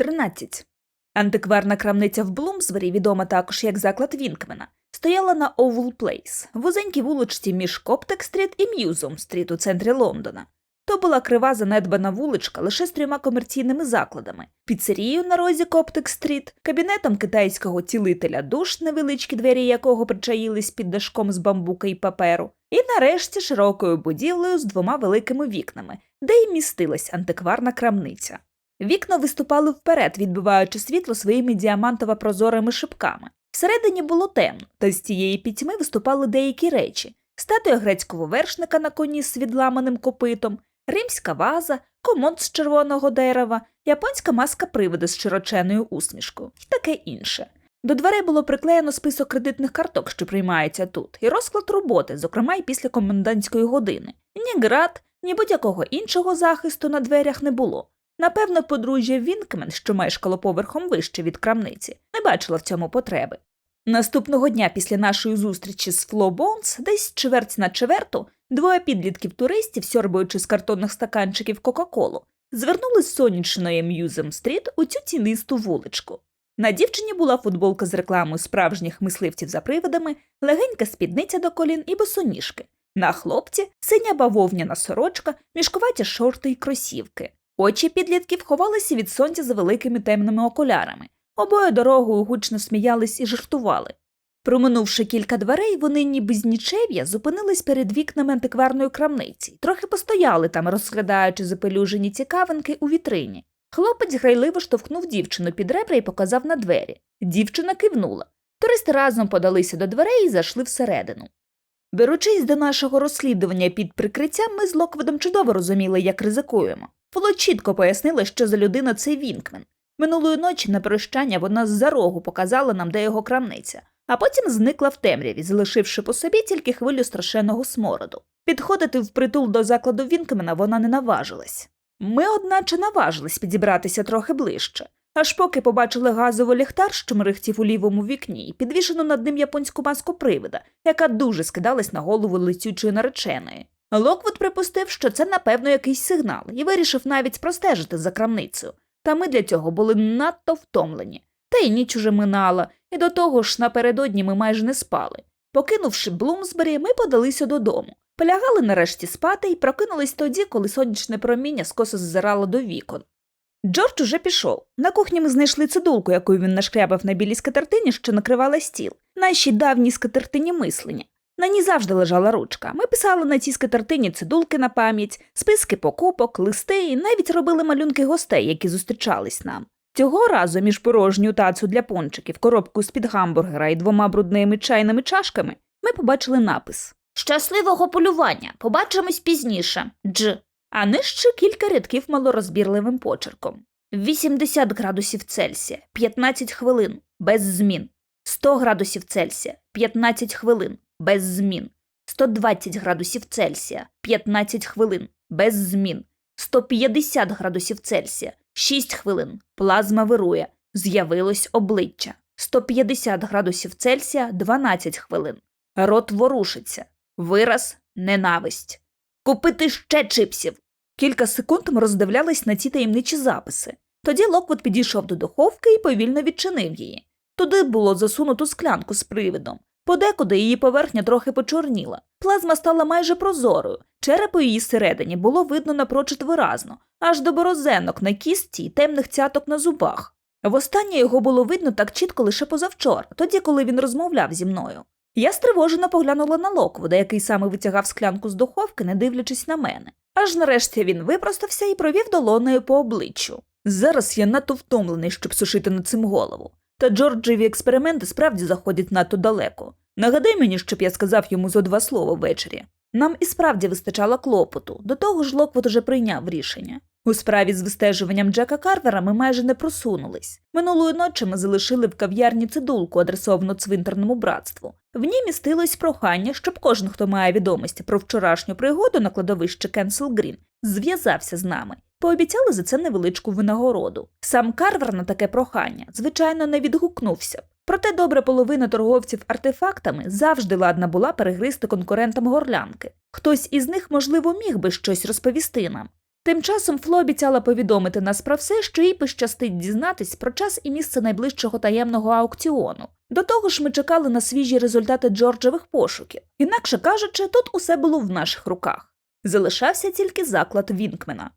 13. Антикварна крамниця в Блумсбері, відома також як заклад Вінкмена, стояла на Овул Плейс, вузенькій вуличці між Коптек-стріт і М'юзом-стріт у центрі Лондона. То була крива занедбана вуличка лише з трьома комерційними закладами: піцерією на розі Коптек-стріт, кабінетом китайського цілителя душ, невеличкі двері якого причаїлись під дашком з бамбука і паперу, і нарешті широкою будівлею з двома великими вікнами, де й містилась антикварна крамниця. Вікна виступали вперед, відбиваючи світло своїми діамантово-прозорими шибками. Всередині було темно, та з цієї пітьми виступали деякі речі: статуя грецького вершника на коні з відламаним копитом, римська ваза, комод з червоного дерева, японська маска привида з широченою усмішкою і таке інше. До дверей було приклеєно список кредитних карток, що приймаються тут, і розклад роботи, зокрема й після комендантської години. Ні град, ні будь-якого іншого захисту на дверях не було. Напевно, подружжя Вінкмен, що мешкало поверхом вище від крамниці, не бачила в цьому потреби. Наступного дня після нашої зустрічі з Фло Боунс, десь чверть на чверту, двоє підлітків туристів, сьорбаючи з картонних стаканчиків Кока-Колу, звернули з сонячної М'юзем Стріт у цю тінисту вуличку. На дівчині була футболка з рекламою справжніх мисливців за привидами, легенька спідниця до колін і босоніжки. На хлопці синя бавовняна сорочка, мішкуваті шорти й кросівки. Очі підлітків ховалися від сонця за великими темними окулярами. Обоє дорогою гучно сміялись і жартували. Проминувши кілька дверей, вони ніби з нічев'я зупинились перед вікнами антикварної крамниці, трохи постояли там, розглядаючи запелюжені цікавинки у вітрині. Хлопець грайливо штовхнув дівчину під ребра і показав на двері. Дівчина кивнула. Туристи разом подалися до дверей і зайшли всередину. Беручись до нашого розслідування під прикриттям, ми з Локведом чудово розуміли, як ризикуємо. Фло чітко пояснила, що за людина цей Вінкмен. Минулої ночі на прощання вона з-за рогу показала нам, де його крамниця, а потім зникла в темряві, залишивши по собі тільки хвилю страшенного смороду. Підходити впритул до закладу Вінкмена вона не наважилась. Ми, одначе, наважились підібратися трохи ближче, аж поки побачили газовий ліхтар, що мерехтів у лівому вікні, і підвішену над ним японську маску привида, яка дуже скидалась на голову летючої нареченої. Локвуд припустив, що це, напевно, якийсь сигнал, і вирішив навіть простежити за крамницею. Та ми для цього були надто втомлені. Та й ніч уже минала, і до того ж напередодні ми майже не спали. Покинувши Блумсбері, ми подалися додому. Полягали нарешті спати і прокинулись тоді, коли сонячне проміння скоса ззирало до вікон. Джордж уже пішов. На кухні ми знайшли цидулку, яку він нашкрябав на білій скатертині, що накривала стіл, нашій давній скатертині мислення. На ній завжди лежала ручка. Ми писали на цій скатертині цидулки на пам'ять, списки покупок, листи і навіть робили малюнки гостей, які зустрічались нам. Цього разу між порожню тацу для пончиків, коробку з-під гамбургера і двома брудними чайними чашками ми побачили напис Щасливого полювання! Побачимось пізніше. Дж. А нижче кілька рядків малорозбірливим почерком. 80 градусів Цельсія, 15 хвилин, без змін. 100 градусів Цельсія, 15 хвилин, без змін. 120 градусів Цельсія, 15 хвилин, без змін. 150 градусів Цельсія, 6 хвилин. Плазма вирує. З'явилось обличчя. 150 градусів Цельсія, 12 хвилин. Рот ворушиться. Вираз ненависть. Купити ще чипсів. Кілька секунд ми роздивлялись на ці таємничі записи. Тоді Локвуд підійшов до духовки і повільно відчинив її. Туди було засунуто склянку з привидом. Подекуди її поверхня трохи почорніла. Плазма стала майже прозорою. Череп у її середині було видно напрочуд виразно, аж до борозенок на кістці й темних цяток на зубах. Востаннє його було видно так чітко лише позавчора, тоді, коли він розмовляв зі мною. Я стривожено поглянула на Локвуда, який саме витягав склянку з духовки, не дивлячись на мене. Аж нарешті він випростався і провів долонею по обличчю. Зараз я надто втомлений, щоб сушити над цим голову. Та Джорджеві експерименти справді заходять надто далеко. Нагадай мені, щоб я сказав йому зо два слова ввечері. Нам і справді вистачало клопоту, до того ж Локвот уже прийняв рішення. У справі з вистежуванням Джека Карвера ми майже не просунулись. Минулої ночі ми залишили в кав'ярні цидулку, адресовану цвинтарному братству. В ній містилось прохання, щоб кожен, хто має відомості про вчорашню пригоду на кладовище Кенсел Грін, зв'язався з нами. Пообіцяли за це невеличку винагороду. Сам Карвер на таке прохання, звичайно, не відгукнувся. Проте добра половина торговців артефактами завжди ладна була перегризти конкурентам горлянки. Хтось із них, можливо, міг би щось розповісти нам. Тим часом Фло обіцяла повідомити нас про все, що їй пощастить дізнатись про час і місце найближчого таємного аукціону. До того ж, ми чекали на свіжі результати Джорджевих пошуків. Інакше кажучи, тут усе було в наших руках. Залишався тільки заклад Вінкмена.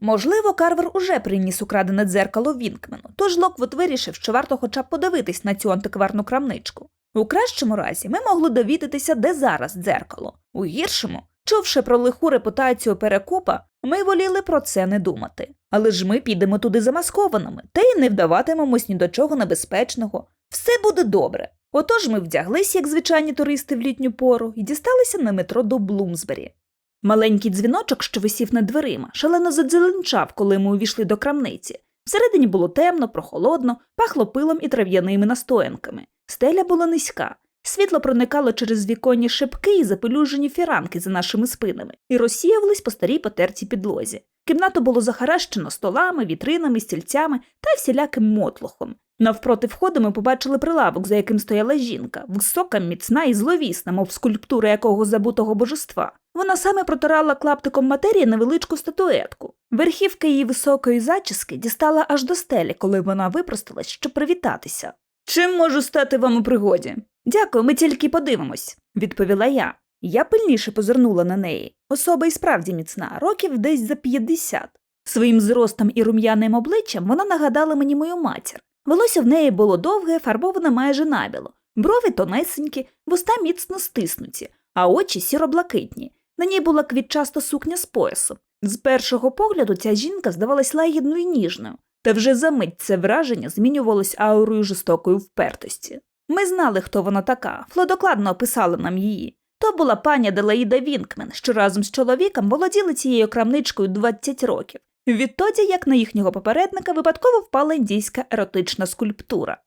Можливо, Карвер уже приніс украдене дзеркало Вінкмену, тож Локвуд вирішив, що варто хоча б подивитись на цю антикварну крамничку. У кращому разі ми могли довідатися, де зараз дзеркало. У гіршому, чувши про лиху репутацію перекупа, ми воліли про це не думати. Але ж ми підемо туди замаскованими, та й не вдаватимемось ні до чого небезпечного. Все буде добре. Отож ми вдяглись, як звичайні туристи в літню пору, і дісталися на метро до Блумсбері. Маленький дзвіночок, що висів над дверима, шалено задзеленчав, коли ми увійшли до крамниці. Всередині було темно, прохолодно, пахло пилом і трав'яними настоянками. Стеля була низька. Світло проникало через віконні шибки і запелюжені фіранки за нашими спинами і розсіювались по старій потертій підлозі. Кімнату було захаращено столами, вітринами, стільцями та всіляким мотлохом. Навпроти входу ми побачили прилавок, за яким стояла жінка, висока, міцна і зловісна, мов скульптура якогось забутого божества. Вона саме протирала клаптиком матерії невеличку статуетку. Верхівка її високої зачіски дістала аж до стелі, коли вона випросталась, щоб привітатися. Чим можу стати вам у пригоді? Дякую, ми тільки подивимось, відповіла я. Я пильніше позирнула на неї. Особа і справді міцна, років десь за 50. Своїм зростом і рум'яним обличчям вона нагадала мені мою матір. Волосся в неї було довге, фарбоване майже набіло, брови тонесенькі, вуста міцно стиснуті, а очі сіро-блакитні. На ній була квітчаста сукня з поясом. З першого погляду ця жінка здавалась лагідною і ніжною, та вже за мить це враження змінювалось аурою жорстокої впертості. Ми знали, хто вона така, Фло докладно описала нам її. То була пані Аделаїда Вінкмен, що разом з чоловіком володіли цією крамничкою 20 років. Відтоді, як на їхнього попередника випадково впала індійська еротична скульптура.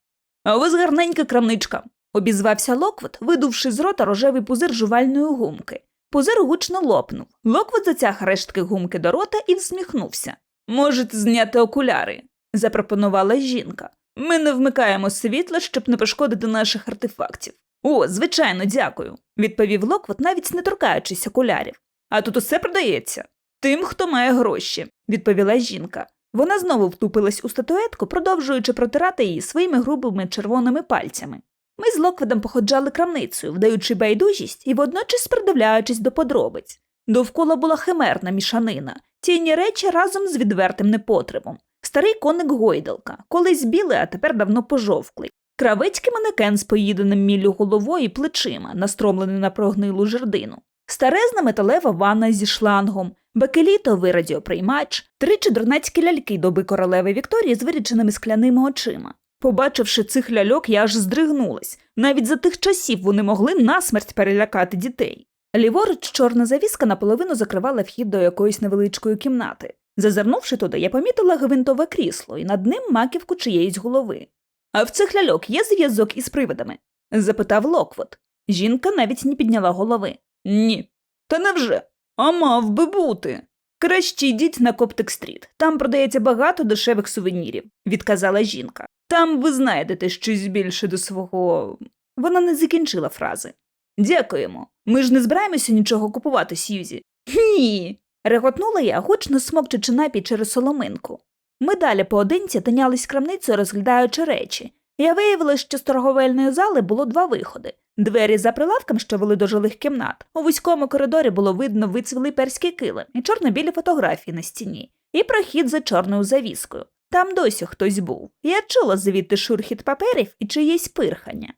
А вас гарненька крамничка, обізвався Локвуд, видувши з рота рожевий пузир жувальної гумки. Пузир гучно лопнув. Локвуд затяг рештки гумки до рота і всміхнувся. Можете зняти окуляри, запропонувала жінка. Ми не вмикаємо світло, щоб не пошкодити наших артефактів. О, звичайно, дякую, відповів Локвуд, навіть не торкаючись окулярів. А тут усе продається. Тим, хто має гроші, відповіла жінка. Вона знову втупилась у статуетку, продовжуючи протирати її своїми грубими червоними пальцями. Ми з Локведом походжали крамницею, вдаючи байдужість і водночас придивляючись до подробиць. Довкола була химерна мішанина, тіні речі разом з відвертим непотребом. Старий коник гойдалка, колись білий, а тепер давно пожовклий. Кравецький манекен з поїденим міллю головою і плечима, настромлений на прогнилу жердину. Старезна металева ванна зі шлангом, бакелітовий радіоприймач, три чудернацькі ляльки доби королеви Вікторії з виріченими скляними очима. Побачивши цих ляльок, я аж здригнулась. Навіть за тих часів вони могли насмерть перелякати дітей. Ліворуч чорна завіска наполовину закривала вхід до якоїсь невеличкої кімнати. Зазирнувши туди, я помітила гвинтове крісло і над ним маківку чиєїсь голови. А в цих ляльок є зв'язок із привидами? запитав Локвуд. Жінка навіть не підняла голови. Ні. Та невже? А мав би бути. Краще йдіть на Коптик Стріт. Там продається багато дешевих сувенірів, відказала жінка. Там ви знайдете щось більше до свого. Вона не закінчила фрази. Дякуємо. Ми ж не збираємося нічого купувати, Сьюзі. Ні. реготнула я, гучно смокчучи напій через соломинку. Ми далі поодинці тинялись крамницею, розглядаючи речі. Я виявила, що з торговельної зали було два виходи. Двері за прилавком, що вели до жилих кімнат. У вузькому коридорі було видно вицвілий перський килим і чорно-білі фотографії на стіні, і прохід за чорною завіскою. Там досі хтось був. Я чула звідти шурхіт паперів і чиєсь пирхання.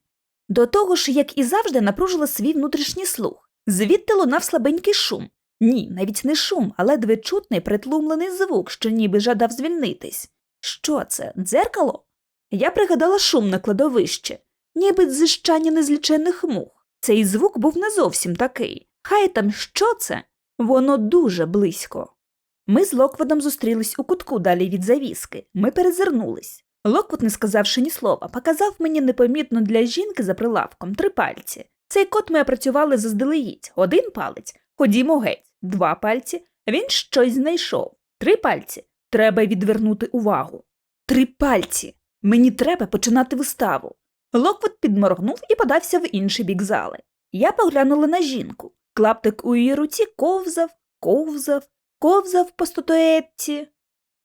До того ж, як і завжди, напружила свій внутрішній слух. Звідти лунав слабенький шум. Ні, навіть не шум, а ледве чутний притлумлений звук, що ніби жадав звільнитись. Що це? Дзеркало? Я пригадала шум на кладовище, ніби дзижчання незлічених мух. Цей звук був не зовсім такий. Хай там що це? Воно дуже близько. Ми з Локводом зустрілись у кутку далі від завіски. Ми перезирнулись. Локвуд, не сказавши ні слова, показав мені непомітно для жінки за прилавком три пальці. Цей кот ми опрацювали заздалегідь. Один палець. Ходімо геть. Два пальці. Він щось знайшов. Три пальці. Треба відвернути увагу. Три пальці. Мені треба починати виставу. Локвуд підморгнув і подався в інший бік зали. Я поглянула на жінку. Клаптик у її руці ковзав, ковзав, ковзав по статуетці.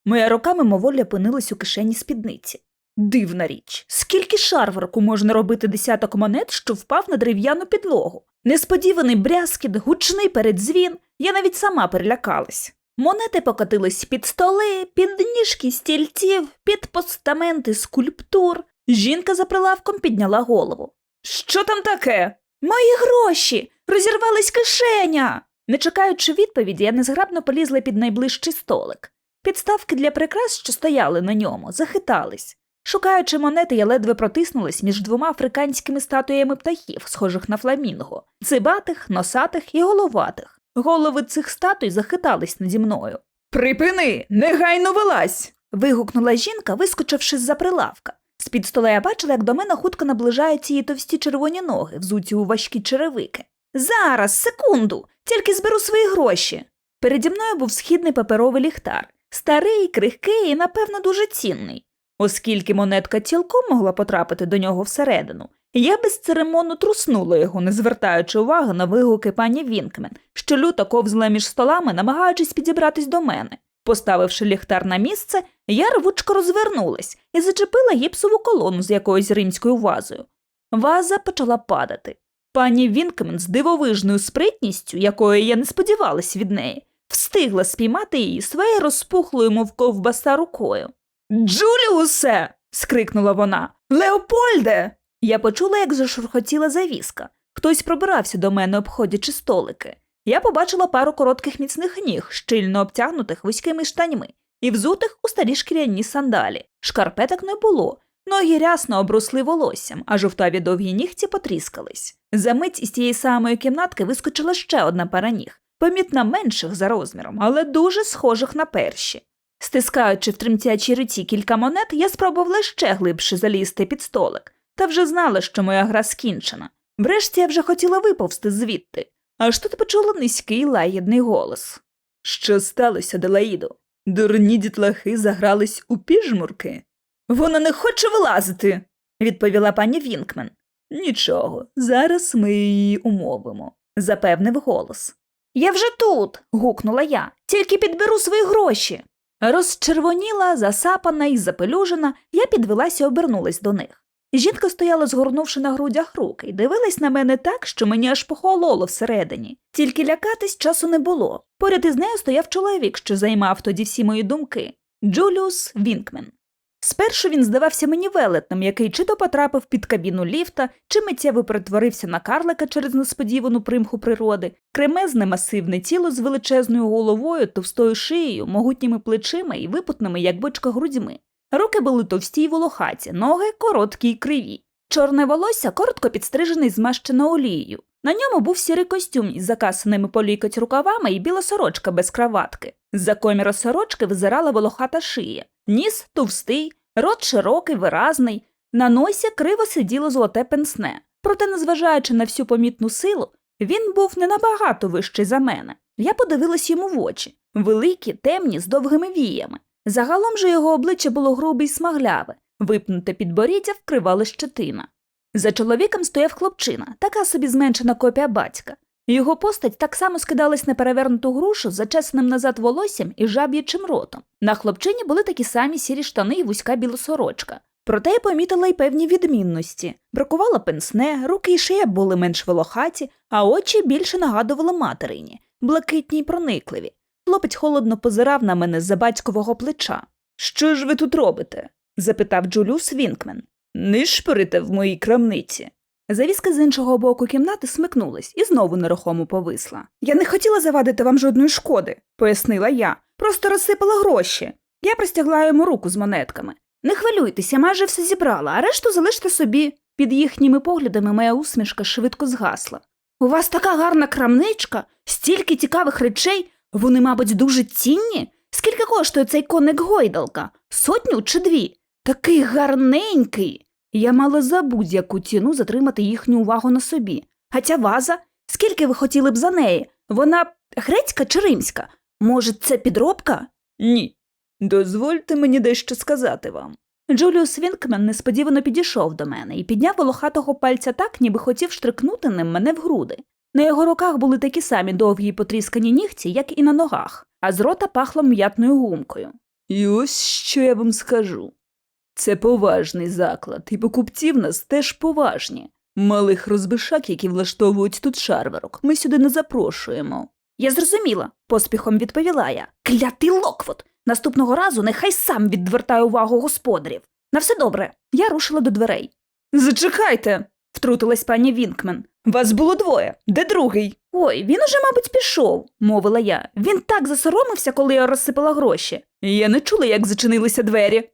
Моя рука мимоволі опинилась у кишені спідниці. Дивна річ, скільки шарварку можна робити десяток монет, що впав на дерев'яну підлогу. Несподіваний брязкіт, гучний передзвін, я навіть сама перелякалась. Монети покотились під столи, під ніжки стільців, під постаменти скульптур. Жінка за прилавком підняла голову. Що там таке? Мої гроші! Розірвались кишеня. Не чекаючи відповіді, я незграбно полізла під найближчий столик. Підставки для прикрас, що стояли на ньому, захитались. Шукаючи монети, я ледве протиснулась між двома африканськими статуями птахів, схожих на фламінго, цибатих, носатих і головатих. Голови цих статуй захитались наді мною. Припини, негайно вилазь. вигукнула жінка, вискочивши з-за прилавка. З-під стола я бачила, як до мене хутко наближаються її товсті червоні ноги, взуті у важкі черевики. Зараз, секунду, тільки зберу свої гроші. Переді мною був східний паперовий ліхтар, старий, крихкий і, напевно, дуже цінний. Оскільки монетка цілком могла потрапити до нього всередину, я безцеремонно труснула його, не звертаючи уваги на вигуки пані Вінкмен, що люто ковзла між столами, намагаючись підібратись до мене. Поставивши ліхтар на місце, я рвучко розвернулась і зачепила гіпсову колону з якоюсь римською вазою. Ваза почала падати. Пані Вінкмен з дивовижною спритністю, якої я не сподівалась від неї, встигла спіймати її своєю розпухлою, мов ковбаса рукою. Джуліусе. скрикнула вона. Леопольде. Я почула, як зашурхотіла завіска. Хтось пробирався до мене, обходячи столики. Я побачила пару коротких міцних ніг, щільно обтягнутих вузькими штаньми, і взутих у старі шкіряні сандалі. Шкарпеток не було. Ноги рясно обросли волоссям, а жовтаві довгі нігті потріскались. За мить із тієї самої кімнатки вискочила ще одна пара ніг, помітно менших за розміром, але дуже схожих на перші. Стискаючи в тремтячій руці кілька монет, я спробувала ще глибше залізти під столик, та вже знала, що моя гра скінчена. Врешті я вже хотіла виповзти звідти, аж тут почула низький лагідний голос. Що сталося, Делаїдо? Дурні дітлахи загрались у піжмурки. Вона не хоче вилазити, відповіла пані Вінкмен. Нічого, зараз ми її умовимо, запевнив голос. Я вже тут. гукнула я, тільки підберу свої гроші. Розчервоніла, засапана і запелюжена, я підвелася і обернулась до них. Жінка стояла, згорнувши на грудях руки, і дивилась на мене так, що мені аж похололо всередині. Тільки лякатись часу не було. Поряд із нею стояв чоловік, що займав тоді всі мої думки Джуліус Вінкмен. Спершу він здавався мені велетним, який чи то потрапив під кабіну ліфта, чи миттєво перетворився на карлика через несподівану примху природи, кремезне масивне тіло з величезною головою, товстою шиєю, могутніми плечима і випутними, як бочка грудьми. Руки були товсті й волохаті, ноги короткі й криві. Чорне волосся коротко підстрижене і змащено олією. На ньому був сірий костюм із закасаними по лікоть рукавами і біла сорочка без краватки. З-за коміра сорочки визирала волохата шия, ніс товстий, рот широкий, виразний, на носі криво сиділо золоте пенсне. Проте, незважаючи на всю помітну силу, він був не набагато вищий за мене. Я подивилась йому в очі великі, темні, з довгими віями. Загалом же його обличчя було грубе й смагляве, випнуте підборіддя вкривала щетина. За чоловіком стояв хлопчина, така собі зменшена копія батька. Його постать так само скидалась на перевернуту грушу з зачесаним назад волоссям і жаб'ячим ротом. На хлопчині були такі самі сірі штани і вузька білосорочка. Проте я помітила й певні відмінності. Бракувало пенсне, руки й шия були менш волохаті, а очі більше нагадували материні, блакитні й проникливі. Хлопець холодно позирав на мене з-за батькового плеча. Що ж ви тут робите? запитав Джуліус Вінкмен. Нишпорите в моїй крамниці. Завіска з іншого боку кімнати смикнулась і знову нерухомо повисла. Я не хотіла завадити вам жодної шкоди, пояснила я. Просто розсипала гроші. Я простягла йому руку з монетками. Не хвилюйтеся, майже все зібрала, а решту залиште собі. Під їхніми поглядами моя усмішка швидко згасла. У вас така гарна крамничка, стільки цікавих речей, вони, мабуть, дуже цінні. Скільки коштує цей коник гойдалка? Сотню чи дві? Такий гарненький. Я мала за будь-яку ціну затримати їхню увагу на собі. А ця ваза? Скільки ви хотіли б за неї? Вона грецька чи римська? Може, це підробка? Ні. Дозвольте мені дещо сказати вам. Джуліус Вінкмен несподівано підійшов до мене і підняв волохатого пальця так, ніби хотів штрикнути ним мене в груди. На його руках були такі самі довгі й потріскані нігті, як і на ногах. а з рота пахло м'ятною гумкою. І ось що я вам скажу. Це поважний заклад, і покупці в нас теж поважні. Малих розбишак, які влаштовують тут шарварок, ми сюди не запрошуємо. Я зрозуміла, поспіхом відповіла я. Клятий Локвуд! Наступного разу нехай сам відвертає увагу господарів. На все добре. Я рушила до дверей. Зачекайте, втрутилась пані Вінкмен. Вас було двоє. Де другий? Ой, він уже, мабуть, пішов, мовила я. Він так засоромився, коли я розсипала гроші. Я не чула, як зачинилися двері.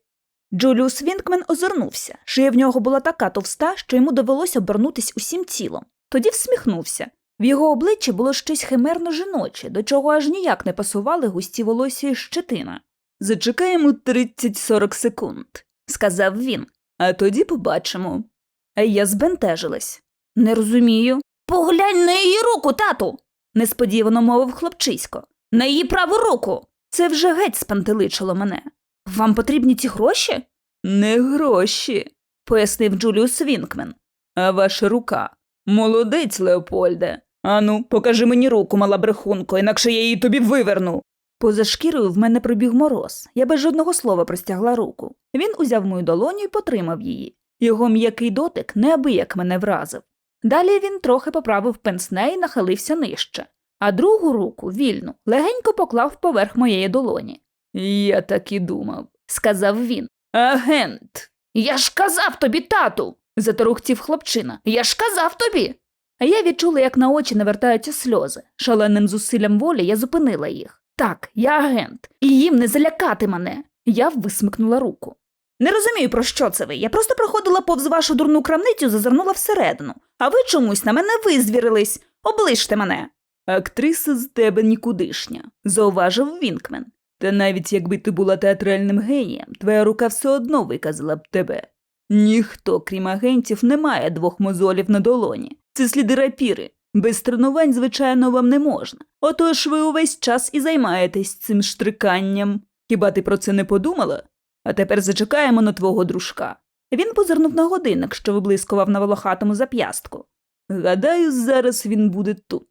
Джуліус Вінкмен озирнувся. Шия в нього була така товста, що йому довелося обернутись усім тілом. Тоді всміхнувся. В його обличчі було щось химерно жіноче, до чого аж ніяк не пасували густі волосся і щетина. Зачекаємо 30-40 секунд, сказав він, а тоді побачимо. А я збентежилась. Не розумію. Поглянь на її руку, тату. несподівано мовив хлопчисько. На її праву руку. Це вже геть спантеличило мене. Вам потрібні ці гроші? Не гроші, пояснив Джуліус Вінкмен. А ваша рука. Молодець, Леопольде. Ану, покажи мені руку, мала брехунко, інакше я її тобі виверну. Поза шкірою в мене пробіг мороз. Я без жодного слова простягла руку. Він узяв мою долоню і потримав її. Його м'який дотик неабияк мене вразив. Далі він трохи поправив пенсне і нахилився нижче, а другу руку, вільну, легенько поклав поверх моєї долоні. Я так і думав, сказав він. Агент. Я ж казав тобі, тату. заторухтів хлопчина. Я ж казав тобі. А я відчула, як на очі навертаються сльози. Шаленим зусиллям волі я зупинила їх. Так, я агент, і їм не залякати мене. Я висмикнула руку. Не розумію, про що це ви. Я просто проходила повз вашу дурну крамницю, зазирнула всередину, а ви чомусь на мене визвірились. Оближте мене. Актриса з тебе нікудишня, зауважив Вінкмен. Та навіть якби ти була театральним генієм, твоя рука все одно виказала б тебе. Ніхто, крім агентів, не має двох мозолів на долоні. Це сліди рапіри. Без тренувань, звичайно, вам не можна. Отож ви увесь час і займаєтесь цим штриканням. Хіба ти про це не подумала? А тепер зачекаємо на твого дружка. Він позирнув на годинник, що виблискував на волохатому зап'ястку. Гадаю, зараз він буде тут.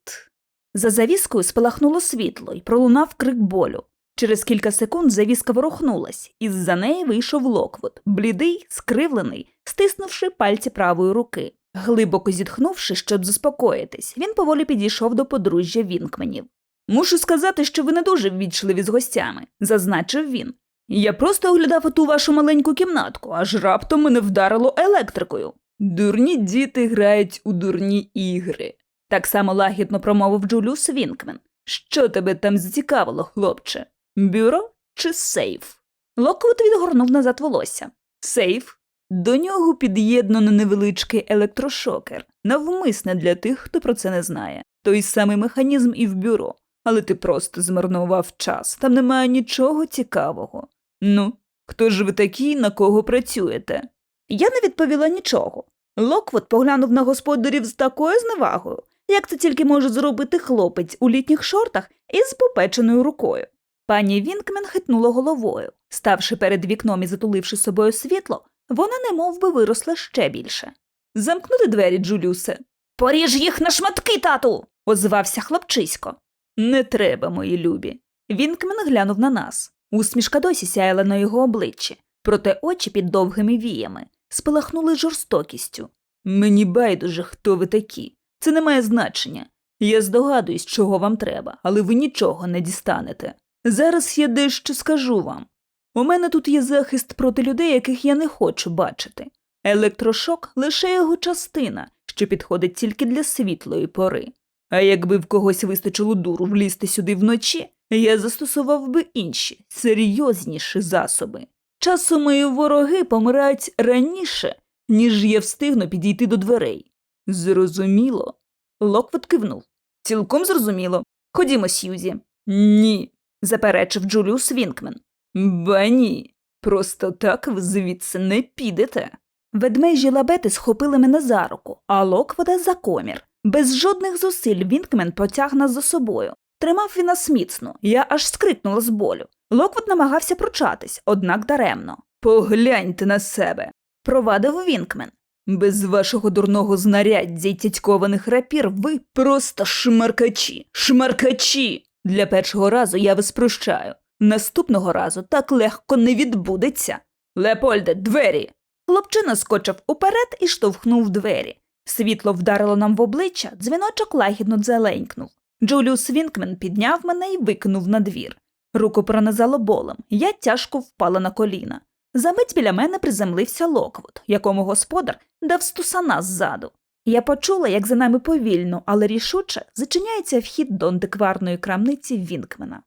За завіскою спалахнуло світло і пролунав крик болю. Через кілька секунд завіска ворухнулась, і з-за неї вийшов Локвуд, блідий, скривлений, стиснувши пальці правої руки. Глибоко зітхнувши, щоб заспокоїтись, він поволі підійшов до подружжя Вінкменів. Мушу сказати, що ви не дуже ввічливі з гостями, зазначив він. Я просто оглядав оту вашу маленьку кімнатку, аж раптом мене вдарило електрикою. Дурні діти грають у дурні ігри. Так само лагідно промовив Джуліус Вінкмен. Що тебе там зацікавило, хлопче? Бюро чи сейф? Локвуд відгорнув назад волосся. Сейф. До нього під'єднано невеличкий електрошокер, навмисне для тих, хто про це не знає. Той самий механізм і в бюро. Але ти просто змарнував час, там немає нічого цікавого. Ну, хто ж ви такий, на кого працюєте? Я не відповіла нічого. Локвуд поглянув на господарів з такою зневагою, як це тільки може зробити хлопець у літніх шортах із попеченою рукою. Пані Вінкмен хитнула головою. Ставши перед вікном і затуливши собою світло, вона немов би виросла ще більше. Замкнути двері, Джулюсе. Поріж їх на шматки, тату. озвався хлопчисько. Не треба, мої любі. Вінкмен глянув на нас. Усмішка досі сяяла на його обличчі, проте очі під довгими віями спалахнули жорстокістю. Мені байдуже, хто ви такі. Це не має значення. Я здогадуюсь, чого вам треба, але ви нічого не дістанете. Зараз я дещо скажу вам. У мене тут є захист проти людей, яких я не хочу бачити. Електрошок лише його частина, що підходить тільки для світлої пори. А якби в когось вистачило дуру влізти сюди вночі, я застосував би інші, серйозніші засоби. Часом мої вороги помирають раніше, ніж я встигну підійти до дверей. Зрозуміло. Локвуд кивнув. Цілком зрозуміло. Ходімо, Сьюзі. Ні, заперечив Джуліус Вінкмен. Ба ні. Просто так ви звідси не підете. Ведмежі лабети схопили мене за руку, а Локвода за комір. Без жодних зусиль Вінкмен потяг нас за собою. Тримав він нас міцно, я аж скрикнула з болю. Локвуд намагався пручатись, однак даремно. Погляньте на себе, провадив Вінкмен. Без вашого дурного знаряддя й тятькованих рапір ви просто шмаркачі, шмаркачі. Для першого разу я вас прощаю. Наступного разу так легко не відбудеться. Леопольде, двері. Хлопчина скочив уперед і штовхнув двері. Світло вдарило нам в обличчя, дзвіночок лагідно дзеленькнув. Джуліус Вінкмен підняв мене і викинув на двір. Руку пронизало болем, я тяжко впала на коліна. Замить біля мене приземлився Локвуд, якому господар дав стусана ззаду. Я почула, як за нами повільно, але рішуче зачиняється вхід до антикварної крамниці Вінкмена.